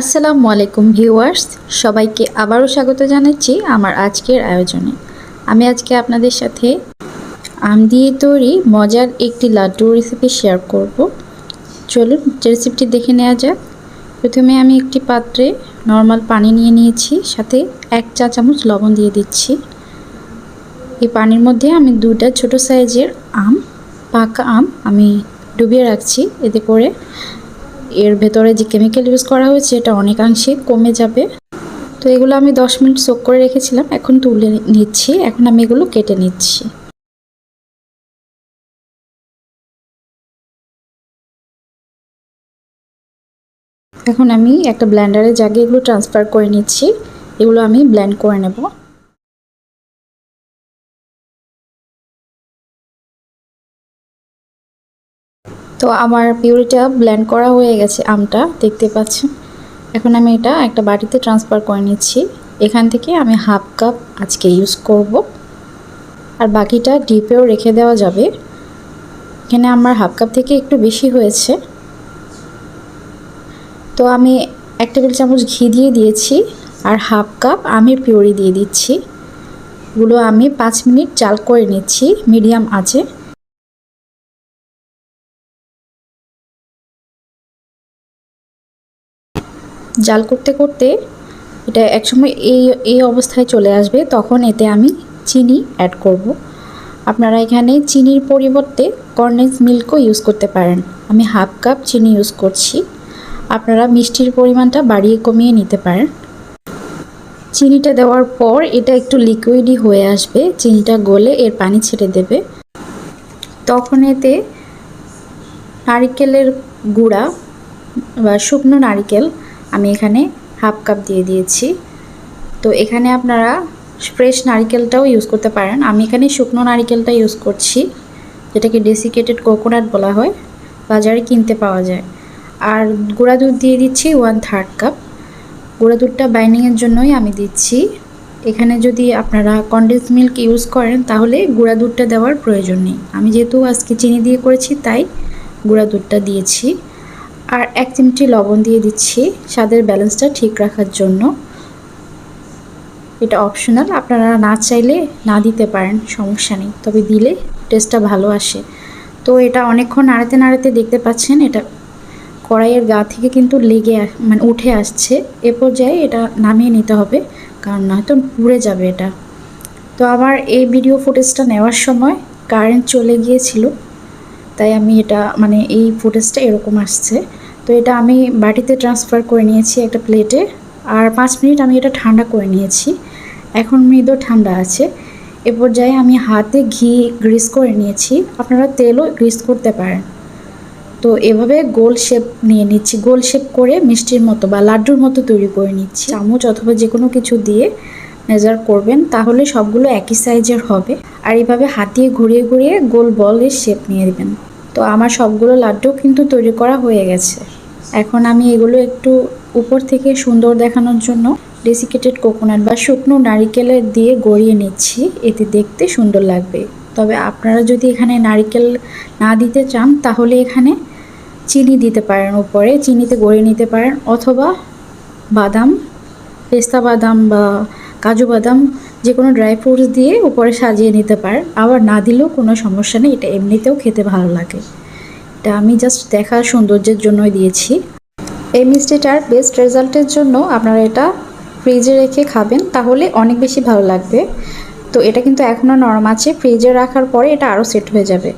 আসসালামু আলাইকুম ভিউয়ার্স, সবাইকে আবারও স্বাগত জানাচ্ছি আমার আজকের আয়োজনে। আমি আজকে আপনাদের সাথে আম দিয়ে তৈরি মজার একটি লাড্ডু রেসিপি শেয়ার করব। চলুন রেসিপিটি দেখে নেওয়া যাক। প্রথমে আমি একটি পাত্রে নর্মাল পানি নিয়ে নিয়েছি, সাথে এক চা চামচ লবণ দিয়ে দিচ্ছি। এই পানির মধ্যে আমি দুটা ছোট সাইজের আম, পাকা আম আমি ডুবিয়ে রাখছি। এতে করে এর ভেতরে যে কেমিক্যাল ইউজ করা হয়েছে, এটা অনেকাংশে কমে যাবে। তো এগুলো আমি দশ মিনিট সোক করে রেখেছিলাম, এখন তুলে নিচ্ছি। এখন আমি এগুলো কেটে নিচ্ছি। এখন আমি একটা ব্ল্যান্ডারে জাগে এগুলো ট্রান্সফার করে নিচ্ছি। এগুলো আমি ব্ল্যান্ড করে নেব। তো আমার পিউরিটা ব্ল্যান্ড করা হয়ে গেছে আমটা, দেখতে পাচ্ছেন? এখন আমি এটা একটা বাটিতে ট্রান্সফার করে নিচ্ছি। এখান থেকে আমি হাফ কাপ আজকে ইউজ করব। আর বাকিটা ডিপেও রেখে দেওয়া যাবে। এখানে আমার হাফ কাপ থেকে একটু বেশি হয়েছে। তো আমি এক টেবিল চামচ ঘি দিয়ে দিয়েছি আর হাফ কাপ আমের পিউরি দিয়ে দিচ্ছি। এগুলো আমি পাঁচ মিনিট চাল করে নিচ্ছি মিডিয়াম আছে জাল করতে করতে এটা একসময় এই এই অবস্থায় চলে আসবে, তখন এতে আমি চিনি অ্যাড করব। আপনারা এখানে চিনির পরিবর্তে কর্নেস মিল্কও ইউজ করতে পারেন। আমি হাফ কাপ চিনি ইউজ করছি। আপনারা মিষ্টির পরিমাণটা বাড়িয়ে কমিয়ে নিতে পারেন। চিনিটা দেওয়ার পর এটা একটু লিকুইডই হয়ে আসবে। চিনিটা গলে এর পানি ছেড়ে দেবে। তখন এতে নারিকেলের গুঁড়া বা শুকনো নারিকেল আমি এখানে হাফ কাপ দিয়ে দিয়েছি। তো এখানে আপনারা ফ্রেশ নারিকেলটাও ইউজ করতে পারেন। আমি এখানে শুকনো নারিকেলটা ইউজ করছি, যেটাকে ডেসিকেটেড কোকোনাট বলা হয়, বাজারে কিনতে পাওয়া যায়। আর গুঁড়া দুধ দিয়ে দিচ্ছি ওয়ান থার্ড কাপ গুঁড়া দুধটা বাইন্ডিংয়ের জন্যই আমি দিচ্ছি। এখানে যদি আপনারা কন্ডেন্স মিল্ক ইউজ করেন, তাহলে গুঁড়া দুধটা দেওয়ার প্রয়োজন নেই। আমি যেহেতু আজকে চিনি দিয়ে করেছি, তাই গুঁড়া দুধটা দিয়েছি। আর এক চিমটি লবণ দিয়ে দিচ্ছি। স্বাদের ব্যালেন্সটা ঠিক রাখার জন্য। এটা অপশনাল। আপনারা না চাইলে না দিতে পারেন, সমস্যা নেই। তবে দিলে টেস্টটা ভালো আসে। তো এটা অনেকক্ষণ নাড়াতে নাড়াতে দেখতে পাচ্ছেন, এটা কড়াইয়ের গা থেকে কিন্তু লেগে মানে উঠে আসছে। এ পর্যায়ে এটা নামিয়ে নিতে হবে, কারণ নয়তো পুড়ে যাবে এটা। তো আমার এই ভিডিও ফুটেজটা নেওয়ার সময় কারেন্ট চলে গিয়েছিল, তাই আমি এটা মানে এই ফুটেজটা এরকম আসছে। তো এটা আমি বাটিতে ট্রান্সফার করে নিয়েছি একটা প্লেটে আর পাঁচ মিনিট আমি এটা ঠান্ডা করে নিয়েছি। এখন মৃদু ঠান্ডা আছে। এ পর্যায়ে আমি হাতে ঘি গ্রিস করে নিয়েছি। আপনারা তেলও গ্রিস করতে পারেন। তো এভাবে গোল শেপ নিয়ে নিচ্ছি। গোল শেপ করে মিষ্টির মতো বা লাড্ডুর মতো তৈরি করে নিচ্ছি। চামচ অথবা যে কোনো কিছু দিয়ে মেজার করবেন, তাহলে সবগুলো একই সাইজের হবে। আর এইভাবে হাতিয়ে ঘুরিয়ে ঘুরিয়ে গোল বলের শেপ নিয়ে দেবেন তো আমার সবগুলো লাড্ডু কিন্তু তৈরি করা হয়ে গেছে। এখন আমি এগুলো একটু উপর থেকে সুন্দর দেখানোর জন্য ডেসিকেটেড কোকোনাট বা শুকনো নারিকেলের দিয়ে গড়িয়ে নিচ্ছি। এতে দেখতে সুন্দর লাগবে। তবে আপনারা যদি এখানে নারিকেল না দিতে চান, তাহলে এখানে চিনি দিতে পারেন উপরে। চিনিতে গড়িয়ে নিতে পারেন অথবা বাদাম, পেস্তা বাদাম বা কাজু বাদাম যে কোনো ড্রাই ফ্রুটস দিয়ে উপরে সাজিয়ে নিতে পারেন। আবার না দিলেও কোনো সমস্যা নেই, এটা এমনিতেও খেতে ভালো লাগে। এটা আমি জাস্ট দেখার সৌন্দর্যের জন্যই দিয়েছি। এই মিষ্টিটার বেস্ট রেজাল্টের জন্য আপনারা এটা ফ্রিজে রেখে খাবেন, তাহলে অনেক বেশি ভালো লাগবে। তো এটা কিন্তু এখনও নরম আছে ফ্রিজে রাখার পরে এটা আরও সেট হয়ে যাবে।